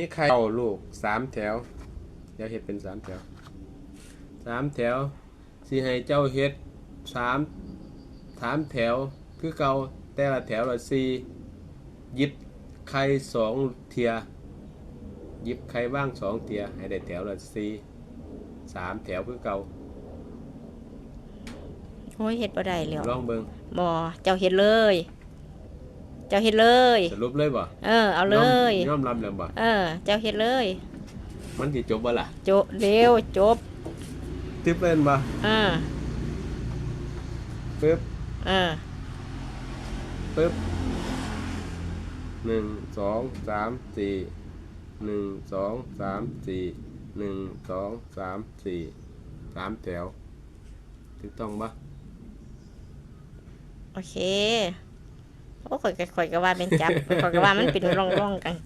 มีไข่เอาลูกสามแถว เดี๋ยวเฮ็ดเป็นสามแถวสามแถวสิให้เจ้าเฮ็ดสามสามแถวคือเก่าแต่ละแถวละสี่หยิบไข่สองเทียหยิบไข่ว่างสองเทียให้ได้แถวละสี่สามแถวคือเก่าโอ้ยเฮ็ดบ่ได้แล้วลองเบิ่งบ่เจ้าเฮ็ดเลยเจ้าเฮ็ดเลย สรุปเลยบ่ เออ เอาเลยยอมรับแล้วบ่ เออ เจ้าเฮ็ดเลย มันสิจบบ่ล่ะโจบเร็วจบตึ๊บเล่นบ่อ่าปึ๊บอ่าปึ๊บหนึ่งสองสามสี่หนึ่งสองสามสี่หนึ่งสองสามสี่สามแถวถูกต้องปะโอเค โอ้ข่อยก็ข่อยก็ว่าเป็นจับข่อยก็ว่ามันเป็นร่องๆกลาง